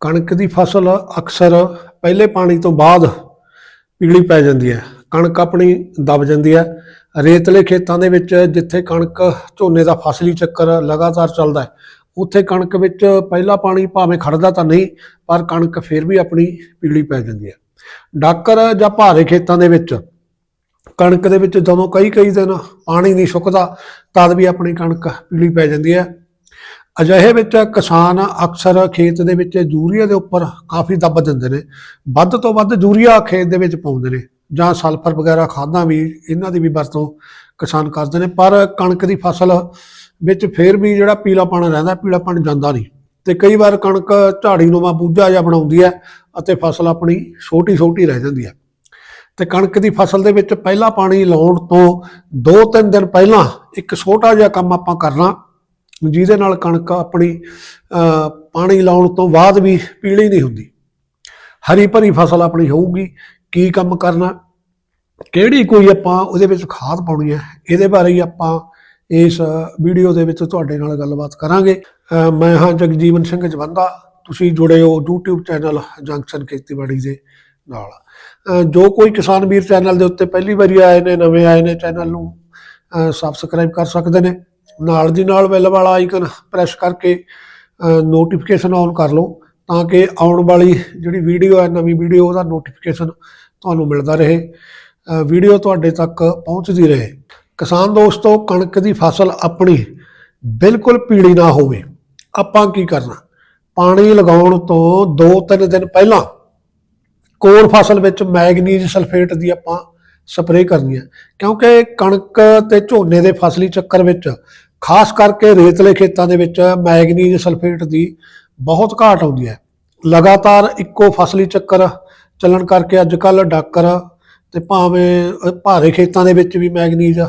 ਕਣਕ ਦੀ ਫਸਲ ਅਕਸਰ ਪਹਿਲੇ ਪਾਣੀ ਤੋਂ ਬਾਅਦ ਪੀਲੀ ਪੈ ਜਾਂਦੀ ਹੈ। ਕਣਕ ਆਪਣੀ ਦਬ ਜਾਂਦੀ ਹੈ। ਰੇਤਲੇ ਖੇਤਾਂ ਦੇ ਵਿੱਚ ਜਿੱਥੇ ਕਣਕ ਝੋਨੇ ਦਾ ਫਸਲੀ ਚੱਕਰ ਲਗਾਤਾਰ ਚੱਲਦਾ ਹੈ, ਉੱਥੇ ਕਣਕ ਵਿੱਚ ਪਹਿਲਾ ਪਾਣੀ ਭਾਵੇਂ ਖੜਦਾ ਤਾਂ ਨਹੀਂ, ਪਰ ਕਣਕ ਫਿਰ ਵੀ ਆਪਣੀ ਪੀਲੀ ਪੈ ਜਾਂਦੀ ਹੈ। ਡਾਕਰ ਜਾਂ ਭਾਰੇ ਖੇਤਾਂ ਦੇ ਵਿੱਚ ਕਣਕ ਦੇ ਵਿੱਚ ਜਦੋਂ ਕਈ ਕਈ ਦਿਨ ਪਾਣੀ ਨਹੀਂ ਸੁੱਕਦਾ, ਤਦ ਵੀ ਆਪਣੀ ਕਣਕ ਪੀਲੀ ਪੈ ਜਾਂਦੀ ਹੈ। ਅਜਿਹੇ ਵਿੱਚ ਕਿਸਾਨ ਅਕਸਰ ਖੇਤ ਦੇ ਵਿੱਚ ਯੂਰੀਆ ਦੇ ਉੱਪਰ ਕਾਫੀ ਦੱਬ ਦਿੰਦੇ ਨੇ। ਵੱਧ ਤੋਂ ਵੱਧ ਯੂਰੀਆ ਖੇਤ ਦੇ ਵਿੱਚ ਪਾਉਂਦੇ ਨੇ ਜਾਂ ਸਲਫਰ ਵਗੈਰਾ ਖਾਦਾਂ ਵੀ ਇਹਨਾਂ ਦੀ ਵੀ ਵਰਤੋਂ ਕਿਸਾਨ ਕਰਦੇ ਨੇ। ਪਰ ਕਣਕ ਦੀ ਫਸਲ ਵਿੱਚ ਫੇਰ ਵੀ ਜਿਹੜਾ ਪੀਲਾਪਣ ਰਹਿੰਦਾ, ਪੀਲਾਪਣ ਜਾਂਦਾ ਨਹੀਂ। ਤੇ ਕਈ ਵਾਰ ਕਣਕ ਝਾੜੀ ਨੂੰਮਾ ਬੂਝਾ ਜਿਹਾ ਬਣਾਉਂਦੀ ਹੈ ਅਤੇ ਫਸਲ ਆਪਣੀ ਛੋਟੀ ਛੋਟੀ ਰਹਿ ਜਾਂਦੀ ਹੈ। ਤੇ ਕਣਕ ਦੀ ਫਸਲ ਦੇ ਵਿੱਚ ਪਹਿਲਾ ਪਾਣੀ ਲਾਉਣ ਤੋਂ 2-3 ਦਿਨ ਪਹਿਲਾਂ ਇੱਕ ਛੋਟਾ ਜਿਹਾ ਕੰਮ ਆਪਾਂ ਕਰਨਾ। ਜਿਹਦੇ ਨਾਲ ਕਣਕ ਆਪਣੀ ਪਾਣੀ ਲਾਉਣ ਤੋਂ ਬਾਅਦ ਵੀ ਪੀਲੀ ਨਹੀਂ ਹੁੰਦੀ। ਹਰੀ ਭਰੀ ਫਸਲ ਆਪਣੀ ਹੋਊਗੀ, ਕੀ ਕੰਮ ਕਰਨਾ, ਕਿਹੜੀ ਕੋਈ ਆਪਾਂ ਉਹਦੇ ਵਿੱਚ ਖਾਦ ਪਾਉਣੀ ਹੈ, ਇਹਦੇ ਬਾਰੇ ਹੀ ਆਪਾਂ ਇਸ ਵੀਡੀਓ ਦੇ ਵਿੱਚ ਤੁਹਾਡੇ ਨਾਲ ਗੱਲਬਾਤ ਕਰਾਂਗੇ। ਮੈਂ ਹਾਂ ਜਗਜੀਵਨ ਸਿੰਘ ਜਵੰਦਾ, ਤੁਸੀਂ ਜੁੜੇ ਹੋ YouTube ਚੈਨਲ ਜੰਕਸ਼ਨ ਖੇਤੀਬਾੜੀ ਦੇ ਨਾਲ। ਜੋ ਕੋਈ ਕਿਸਾਨ ਵੀਰ ਚੈਨਲ ਦੇ ਉੱਤੇ ਪਹਿਲੀ ਵਾਰੀ ਆਏ ਨੇ, ਨਵੇਂ ਆਏ ਨੇ ਚੈਨਲ ਨੂੰ ਸਬਸਕ੍ਰਾਈਬ ਕਰ ਸਕਦੇ ਨੇ। ਨਾਲ ਦੀ ਨਾਲ ਬੈਲ ਵਾਲਾ ਆਈਕਨ ਪ੍ਰੈਸ ਕਰਕੇ ਨੋਟੀਫਿਕੇਸ਼ਨ ਔਨ ਕਰ ਲਓ, ਤਾਂ ਕਿ ਆਉਣ ਵਾਲੀ ਜਿਹੜੀ ਵੀਡੀਓ ਹੈ, ਨਵੀਂ ਵੀਡੀਓ ਉਹਦਾ ਨੋਟੀਫਿਕੇਸ਼ਨ ਤੁਹਾਨੂੰ ਮਿਲਦਾ ਰਹੇ। ਵੀਡੀਓ ਤੁਹਾਡੇ ਤੱਕ ਪਹੁੰਚਦੀ ਰਹੇ। ਕਿਸਾਨ ਦੋਸਤੋ, ਕਣਕ ਦੀ ਫਸਲ ਆਪਣੀ ਬਿਲਕੁਲ ਪੀਲੀ ਨਾ ਹੋਵੇ। ਆਪਾਂ ਕੀ ਕਰਨਾ? ਪਾਣੀ ਲਗਾਉਣ ਤੋਂ 2-3 ਦਿਨ ਪਹਿਲਾਂ ਕੋਰ ਫਸਲ ਵਿੱਚ ਮੈਗਨੀਜ਼ ਸਲਫੇਟ ਦੀ ਆਪਾਂ ਸਪਰੇਅ ਕਰਨੀ ਹੈ। ਕਿਉਂਕਿ ਕਣਕ ਤੇ ਝੋਨੇ ਦੇ ਫਸਲੀ ਚੱਕਰ ਵਿੱਚ ਖਾਸ ਕਰਕੇ ਰੇਤਲੇ ਖੇਤਾਂ ਦੇ ਵਿੱਚ ਮੈਗਨੀਜ਼ ਸਲਫੇਟ ਦੀ ਬਹੁਤ ਘਾਟ ਆਉਂਦੀ ਹੈ। ਲਗਾਤਾਰ ਇੱਕੋ ਫਸਲੀ ਚੱਕਰ ਚੱਲਣ ਕਰਕੇ ਅੱਜ ਕੱਲ ਡਾਕਰ ਤੇ ਭਾਵੇਂ ਭਾਰੇ ਖੇਤਾਂ ਦੇ ਵਿੱਚ ਵੀ ਮੈਗਨੀਜ਼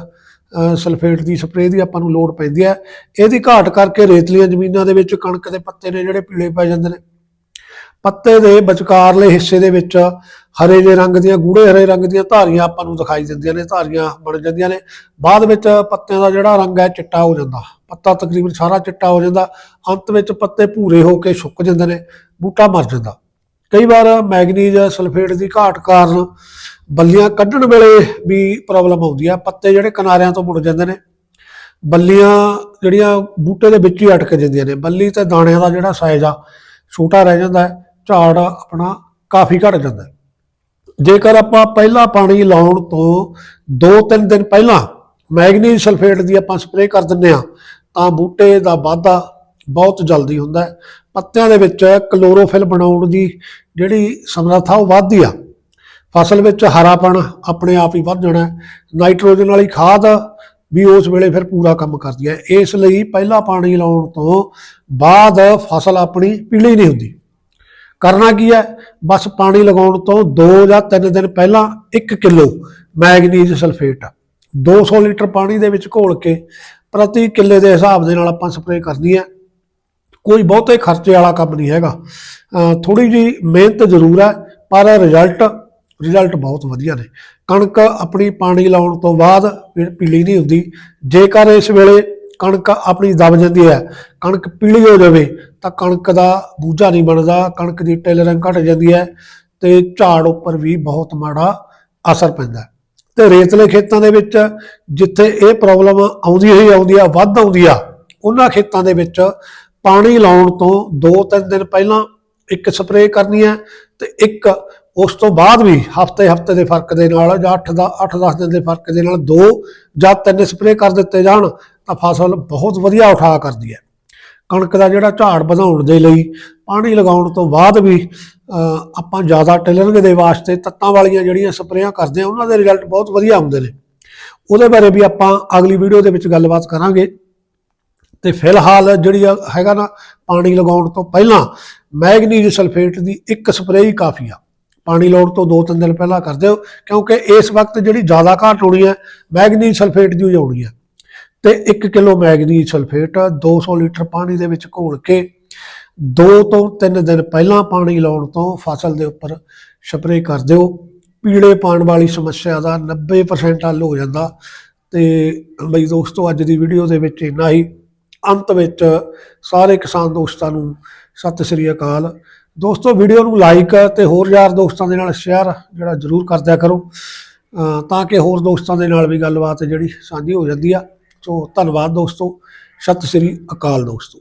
ਸਲਫੇਟ ਦੀ ਸਪਰੇਅ ਦੀ ਆਪਾਂ ਨੂੰ ਲੋੜ ਪੈਂਦੀ ਹੈ। ਇਹਦੀ ਘਾਟ ਕਰਕੇ ਰੇਤਲੀਆਂ ਜ਼ਮੀਨਾਂ ਦੇ ਵਿੱਚ ਕਣਕ ਦੇ ਪੱਤੇ ਨੇ ਜਿਹੜੇ ਪੀਲੇ ਪੈ ਜਾਂਦੇ ਨੇ। ਪੱਤੇ ਦੇ ਵਿਚਕਾਰਲੇ ਹਿੱਸੇ ਦੇ ਵਿੱਚ ਹਰੇ ਜਿਹੇ ਰੰਗ ਦੀਆਂ, ਗੂੜੇ ਹਰੇ ਰੰਗ ਦੀਆਂ ਧਾਰੀਆਂ ਆਪਾਂ ਨੂੰ ਦਿਖਾਈ ਦਿੰਦੀਆਂ ਨੇ, ਧਾਰੀਆਂ ਬਣ ਜਾਂਦੀਆਂ ਨੇ। ਬਾਅਦ ਵਿੱਚ ਪੱਤਿਆਂ ਦਾ ਜਿਹੜਾ ਰੰਗ ਹੈ, ਚਿੱਟਾ ਹੋ ਜਾਂਦਾ। ਪੱਤਾ ਤਕਰੀਬਨ ਸਾਰਾ ਚਿੱਟਾ ਹੋ ਜਾਂਦਾ। ਅੰਤ ਵਿੱਚ ਪੱਤੇ ਭੂਰੇ ਹੋ ਕੇ ਸੁੱਕ ਜਾਂਦੇ ਨੇ, ਬੂਟਾ ਮਰ ਜਾਂਦਾ। ਕਈ ਵਾਰ ਮੈਗਨੀਜ਼ ਸਲਫੇਟ ਦੀ ਘਾਟ ਕਾਰਨ ਬੱਲੀਆਂ ਕੱਢਣ ਵੇਲੇ ਵੀ ਪ੍ਰੋਬਲਮ ਆਉਂਦੀ ਆ। ਪੱਤੇ ਜਿਹੜੇ ਕਿਨਾਰਿਆਂ ਤੋਂ ਮੁੜ ਜਾਂਦੇ ਨੇ, ਬੱਲੀਆਂ ਜਿਹੜੀਆਂ ਬੂਟੇ ਦੇ ਵਿੱਚ ਹੀ ਅਟਕ ਜਾਂਦੀਆਂ ਨੇ। ਬੱਲੀ ਤੇ ਦਾਣਿਆਂ ਦਾ ਜਿਹੜਾ ਸਾਈਜ਼ ਆ, ਛੋਟਾ ਰਹਿ ਜਾਂਦਾ ਹੈ। ਝਾੜ ਆਪਣਾ ਕਾਫੀ ਘਟ ਜਾਂਦਾ। ਜੇਕਰ ਆਪਾਂ ਪਹਿਲਾ ਪਾਣੀ ਲਾਉਣ ਤੋਂ 2-3 ਦਿਨ ਪਹਿਲਾਂ ਮੈਗਨੀਜ਼ ਸਲਫੇਟ ਦੀ ਆਪਾਂ ਸਪਰੇਅ ਕਰ ਦਿੰਨੇ ਆ ਤਾਂ ਬੂਟੇ ਦਾ ਵਾਧਾ ਬਹੁਤ ਜਲਦੀ ਹੁੰਦਾ ਹੈ। ਪੱਤਿਆਂ ਦੇ ਵਿੱਚ ਕਲੋਰੋਫਿਲ ਬਣਾਉਣ ਦੀ ਜਿਹੜੀ ਸਮਰੱਥਾ ਉਹ ਵੱਧਦੀ ਆ। ਫਸਲ ਵਿੱਚ ਹਰਾਪਣ ਆਪਣੇ ਆਪ ਹੀ ਵੱਧ ਜਾਣਾ ਨਾਈਟ੍ਰੋਜਨ ਵਾਲੀ ਖਾਦ ਵੀ ਉਸ ਵੇਲੇ ਫਿਰ ਪੂਰਾ ਕੰਮ ਕਰਦੀ ਹੈ। ਇਸ ਲਈ ਪਹਿਲਾ ਪਾਣੀ ਲਾਉਣ ਤੋਂ ਬਾਅਦ ਫਸਲ ਆਪਣੀ ਪੀਲੀ ਨਹੀਂ ਹੁੰਦੀ। ਕਰਨਾ ਕੀ ਹੈ? ਬਸ ਪਾਣੀ ਲਗਾਉਣ ਤੋਂ 2 ਜਾਂ 3 ਦਿਨ ਪਹਿਲਾਂ 1 ਕਿਲੋ ਮੈਗਨੀਜ਼ ਸਲਫੇਟ 200 ਲੀਟਰ ਪਾਣੀ ਦੇ ਵਿੱਚ ਘੋਲ ਕੇ ਪ੍ਰਤੀ ਕਿੱਲੇ ਦੇ ਹਿਸਾਬ ਦੇ ਨਾਲ ਆਪਾਂ ਸਪਰੇਅ ਕਰਨੀ ਹੈ। ਕੋਈ ਬਹੁਤੇ ਖਰਚੇ ਵਾਲਾ ਕੰਮ ਨਹੀਂ ਹੈਗਾ। ਥੋੜੀ ਜੀ ਮਿਹਨਤ ਜ਼ਰੂਰ ਹੈ, ਪਰ ਰਿਜ਼ਲਟ ਰਿਜ਼ਲਟ ਬਹੁਤ ਵਧੀਆ ਨੇ। ਕਣਕ ਆਪਣੀ ਪਾਣੀ ਲਾਉਣ ਤੋਂ ਬਾਅਦ ਪੀਲੀ ਨਹੀਂ ਹੁੰਦੀ। ਜੇਕਰ ਇਸ ਵੇਲੇ ਕਣਕ ਆਪਣੀ ਦਬ ਜਾਂਦੀ ਹੈ, ਕਣਕ ਪੀਲੀ ਹੋ ਜਾਵੇ ਤਾਂ ਕਣਕ ਦਾ ਬੂਝਾ ਨਹੀਂ ਬਣਦਾ, ਕਣਕ ਦੀ ਟੇਲਰਿੰਗ ਘਟ ਜਾਂਦੀ ਹੈ ਤੇ ਝਾੜ ਉੱਪਰ ਵੀ ਬਹੁਤ ਮਾੜਾ ਅਸਰ ਪੈਂਦਾ ਹੈ। ਤੇ ਰੇਤਲੇ ਖੇਤਾਂ ਦੇ ਵਿੱਚ ਜਿੱਥੇ ਇਹ ਪ੍ਰੋਬਲਮ ਆਉਂਦੀ ਹੀ ਆਉਂਦੀ ਆ, ਵੱਧ ਆਉਂਦੀ ਆ, ਉਹਨਾਂ ਖੇਤਾਂ ਦੇ ਵਿੱਚ ਪਾਣੀ ਲਾਉਣ ਤੋਂ 2-3 ਦਿਨ ਪਹਿਲਾਂ ਇੱਕ ਸਪਰੇਅ ਕਰਨੀ ਹੈ ਤੇ ਇੱਕ ਉਸ ਤੋਂ ਬਾਅਦ ਵੀ ਹਫ਼ਤੇ ਹਫ਼ਤੇ ਦੇ ਫ਼ਰਕ ਦੇ ਨਾਲ ਜਾਂ 8 ਦਾ 8-10 ਦਿਨ ਦੇ ਫ਼ਰਕ ਦੇ ਨਾਲ ਦੋ ਜਾਂ ਤਿੰਨ ਸਪਰੇਅ ਕਰ ਦਿੱਤੇ ਜਾਣ ਤਾਂ ਫਸਲ ਬਹੁਤ ਵਧੀਆ ਉਠਾ ਕਰਦੀ ਹੈ। ਕਣਕ ਦਾ ਜਿਹੜਾ ਝਾੜ ਵਧਾਉਣ ਦੇ ਲਈ ਪਾਣੀ ਲਗਾਉਣ ਤੋਂ ਬਾਅਦ ਵੀ ਆਪਾਂ ਜ਼ਿਆਦਾ ਟਿਲਰਿੰਗ ਦੇ ਵਾਸਤੇ ਤੱਤਾਂ ਵਾਲੀਆਂ ਜਿਹੜੀਆਂ ਸਪਰੇਆਂ ਕਰਦੇ ਆ ਉਹਨਾਂ ਦੇ ਰਿਜ਼ਲਟ ਬਹੁਤ ਵਧੀਆ ਆਉਂਦੇ ਨੇ। ਉਹਦੇ ਬਾਰੇ ਵੀ ਆਪਾਂ ਅਗਲੀ ਵੀਡੀਓ ਦੇ ਵਿੱਚ ਗੱਲਬਾਤ ਕਰਾਂਗੇ। ਤੇ ਫਿਲਹਾਲ ਜਿਹੜੀ ਆ ਹੈਗਾ ਨਾ ਪਾਣੀ ਲਗਾਉਣ ਤੋਂ ਪਹਿਲਾਂ ਮੈਗਨੀਜ਼ ਸਲਫੇਟ ਦੀ ਇੱਕ ਸਪਰੇਅ ਹੀ ਕਾਫੀ ਆ। ਪਾਣੀ ਲਾਉਣ ਤੋਂ 2-3 ਦਿਨ ਪਹਿਲਾਂ ਕਰ ਦਿਓ, ਕਿਉਂਕਿ ਇਸ ਵਕਤ ਜਿਹੜੀ ਜ਼ਿਆਦਾ ਘਾਟ ਹੋਣੀ ਹੈ, ਮੈਗਨੀਜ਼ ਸਲਫੇਟ ਦੀ ਹੋ ਹੈ। ਤੇ 1 ਕਿਲੋ ਮੈਗਨੀਜ਼ ਸਲਫੇਟ 200 ਲੀਟਰ ਪਾਣੀ ਦੇ ਵਿੱਚ ਘੋਲ ਕੇ 2 ਤੋਂ 3 ਦਿਨ ਪਹਿਲਾਂ ਪਾਣੀ ਲਾਉਣ ਤੋਂ ਫਸਲ ਦੇ ਉੱਪਰ ਸਪਰੇਅ ਕਰ ਦਿਓ। ਪੀਲੇ ਪਾਣ ਵਾਲੀ ਸਮੱਸਿਆ ਦਾ 90% ਹੱਲ ਹੋ ਜਾਂਦਾ ਤੇ ਬਈ ਦੋਸਤੋ, ਅੱਜ ਦੀ ਵੀਡੀਓ ਦੇ ਵਿੱਚ ਇੰਨਾ ਹੀ। ਅੰਤ ਵਿੱਚ ਸਾਰੇ ਕਿਸਾਨ ਦੋਸਤਾਂ ਨੂੰ ਸਤਿ ਸ੍ਰੀ ਅਕਾਲ। ਦੋਸਤੋ, ਵੀਡੀਓ ਨੂੰ ਲਾਈਕ ਤੇ ਹੋਰ ਯਾਰ ਦੋਸਤਾਂ ਦੇ ਨਾਲ ਸ਼ੇਅਰ ਜਿਹੜਾ ਜਰੂਰ ਕਰਦਿਆ ਕਰੋ। ਤਾਂ ਕਿ ਹੋਰ ਦੋਸਤਾਂ ਦੇ ਨਾਲ ਵੀ ਗੱਲਬਾਤ ਜਿਹੜੀ ਸਾਂਝੀ ਹੋ ਜਾਂਦੀ ਆ। ਸੋ ਧੰਨਵਾਦ ਦੋਸਤੋ ਸਤਿ ਸ੍ਰੀ ਅਕਾਲ ਦੋਸਤੋ।